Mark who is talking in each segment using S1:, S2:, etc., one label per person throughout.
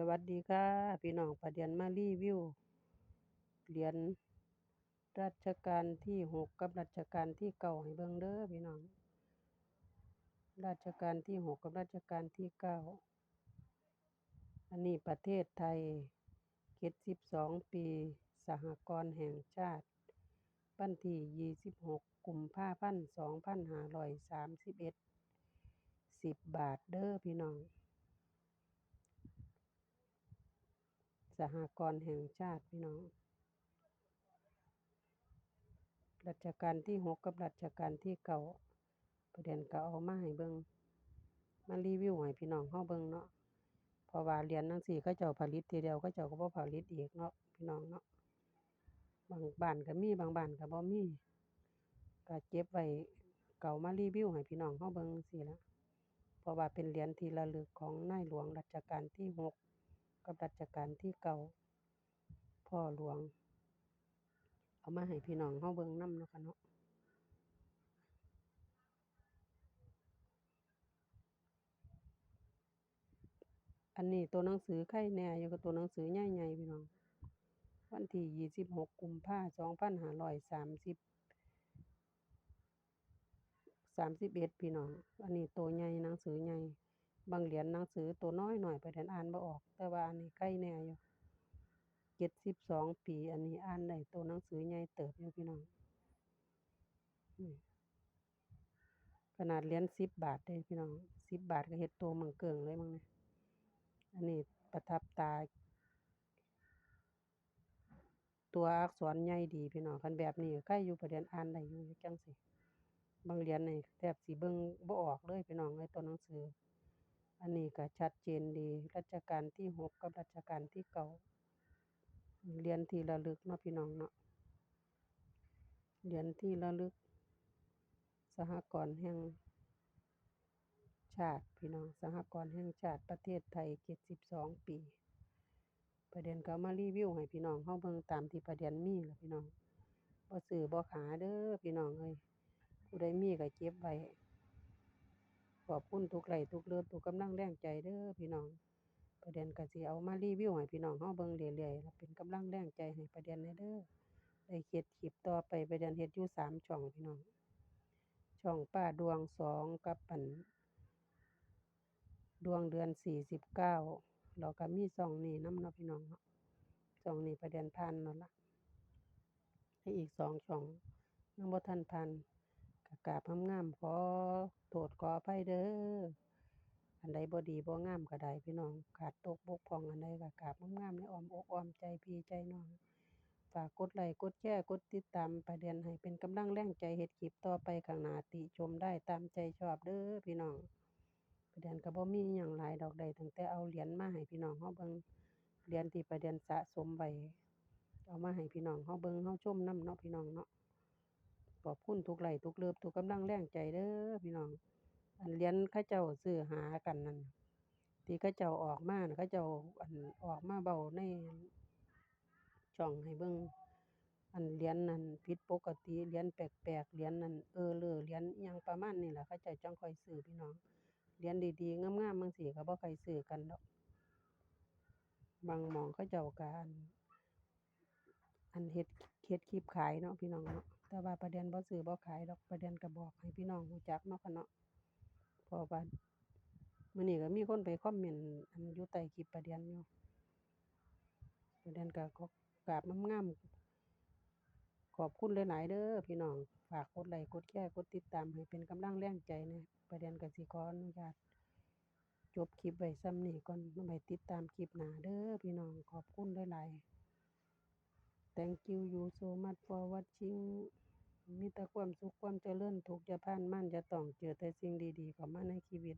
S1: สวัสดีค่ะ พี่น้องประเดียนมารีวิว เหรียญรัชกาลที่หกกับรัชกาลที่เก้าให้เบิ่งเด้อพี่น้อง รัชกาลที่หกกับรัชกาลที่เก้าอันนี้ประเทศไทยเจ็ดสิบสองปี สหกรณ์แห่งชาติวันที่ยี่สิบหกกลุ่มภาพันสองพันห้าร้อยสามสิบเอ็ดสิบบาทเด้อพี่น้อง สหกรณ์แห่งชาติพี่น้อง รัชกาลที่หกกับรัชกาลที่เก้าประเด็นก็เอามาให้เบิ่งมารีวิวให้พี่น้องเฮาเบิ่งเนาะเพราะว่าเหรียญจั่งซี้เขาเจ้าผลิตทีเดียวเขาเจ้าก็บ่ผลิตอีกเนาะพี่น้องเนาะบางบ้านก็มีบางบ้านก็บ่มีก็เก็บไว้ก็เอามารีวิวให้พี่น้องเฮาเบิ่งจั่งซี้ล่ะเพราะว่าเป็นเหรียญที่ระลึกของในหลวงรัชกาลที่หก กับรัชกาลที่เก้าพ่อหลวง เอามาให้พี่น้องเฮาเบิ่งนำเนาะค่ะเนาะอันนี้ตัวหนังสือไข่แน่อยู่กับตัวหนังสือใหญ่ๆพี่น้อง วันที่ยี่สิบหกกุมภาสองพันห้าร้อยสามสิบสามสิบเอ็ดพี่น้อง อันนี้ตัวใหญ่หนังสือใหญ่ บางเหรียญหนังสือตัวน้อยหน่อยประเด็นอ่านบ่ออก แต่ว่าอันนี้ไข่แน่อยู่เจ็ดสิบสองปี อันนี้อ่านได้ตัวหนังสือใหญ่เติบอยู่พี่น้องขนาดเหรียญสิบบาทเด้พี่น้องสิบบาทก็เฮ็ดตัวมังเกิงเลยมั้งเนี่ยอันนี้ประทับตา ตัวอักษรใหญ่ดีพี่น้องคันแบบนี้ใก็ใครอยู่ประเด็นอ่านได้อยู่จังซี้บางเหรียญนี่แทบสิเบิ่งบ่ออกเลยพี่น้องเอ้ยตัวหนังสือ อันนี้ก็ชัดเจนดี รัชกาลที่หกกับรัชกาลที่เก้าเหรียญที่ระลึกเนาะพี่น้องเนาะเหรียญที่ระลึก สหกรณ์แห่งชาติพี่น้องสหกรณ์แห่งชาติประเทศไทยเจ็ดสิบสองปี ประเด็นก็มารีวิวให้พี่น้องเฮาเบิ่งตามที่ประเด็นมีละพี่น้องบ่ซื้อบ่ขาเด้อพี่น้องเอ้ยผู้ใดมีก็เก็บไว้ ขอบคุณทุกไหลทุกเลิฟทุกกำลังแรงใจเด้อพี่น้อง ประเด็นก็สิเอามารีวิวให้พี่น้องเฮาเบิ่งเรื่อยๆเป็นกำลังแรงใจให้ประเด็นแหน่เด้อได้เฮ็ดคลิปต่อไปประเด็นเฮ็ดอยู่สามช่องพี่น้อง ช่องป้าดวงสองกับอันดวงเดือนสี่สิบเก้าแล้วก็มีช่องนี้น้ำเนาะพี่น้องเนาะช่องนี้ประเด็นผ่านแล้วล่ะและอีกสองช่องยังบ่ทันผ่านก็กาบงามๆขอ อภัยเด้อ อันใดบ่ดีบ่งามก็ได้พี่น้อง ขาดตกบกพร่องอันใดก็กราบงามๆในอ้อมอกอ้อมใจพี่ใจน้อง ฝากกดไลก์กดแชร์กดติดตามประเด็นให้เป็นกำลังแรงใจเฮ็ดคลิปต่อไปข้างหน้าติชมได้ตามใจชอบเด้อพี่น้องประเด็นก็บ่มีอิหยังหลายดอกได้ตั้งแต่เอาเหรียญมาให้พี่น้องเฮาเบิ่งเหรียญที่ประเด็นสะสมไว้เอามาให้พี่น้องเฮาเบิ่งเฮาชมนำเนาะพี่น้องเนาะขอบคุณทุกไลก์ทุกเลิฟทุกกำลังแรงใจเด้อพี่น้อง อันเหรียญเขาเจ้าซื้อหากันนั่นที่เขาเจ้าออกมาน่ะเขาเจ้าอันออกมาเว้าในช่องให้เบิ่งอันเหรียญนั้นผิดปกติเหรียญแปลกๆเหรียญนั้นเออเร้อเหรียญอิหยังประมาณนี้ล่ะเขาเจ้าจั่งค่อยซื้อพี่น้องเหรียญดีๆงามๆจั่งซี้ก็บ่ค่อยซื้อกันดอก บางหมองเขาเจ้าก็อันอันเฮ็ดเฮ็ดคลิปขายเนาะพี่น้องเนาะแต่ว่าประเด็นบ่ซื้อบ่ขายดอกประเด็นก็บอกให้พี่น้องรู้จักเนาะค่ะเนาะ เพราะว่ามื้อนี้ก็มีคนไปคอมเมนต์อันอยู่ใต้คลิปประเด็นอยู่ประเด็นก็ขอกราบงามๆขอบคุณหลายๆเด้อพี่น้องฝากกดไลก์กดแชร์กดติดตามให้เป็นกำลังแรงใจน่ประเด็นก็สิขออนุญาตจบคลิปไว้ส่ำนี้ก่อนไว้ติดตามคลิปหน้าเด้อพี่น้องขอบคุณหลายๆ Thank you you so much for watching มีแต่ความสุขความเจริญทุกข์อย่าพานมานอย่าต้องเจอแต่สิ่งดีๆเข้ามาในชีวิต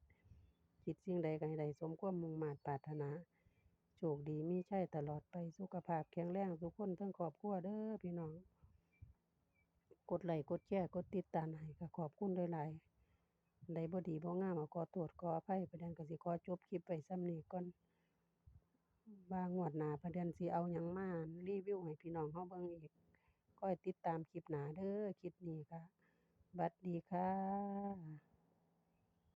S1: คิดสิ่งใดก็ให้ได้สมความมุ่งมา่ปรารถนา โชคดีมีชัยตลอดไปสุขภาพแข็งแรงทุกคนทั้งครอบครัวเด้อพี่น้อง กดไลก์กดแชร์กดติดตามให้ก็ขอบคุณหลายๆอันใดบ่ดีบ่งามก็ขอโทษขออภัยประเด็นก็สิขอจบคลิปไว้ำนี้ก่อนว่างวดหน้าประเด็นสิเอาหยังมารีวิวให้พี่น้องเฮาเบิ่งอีก คอยติดตามคลิปหนาเด้อคลิปนี้ค่ะ บัดดีค่ะ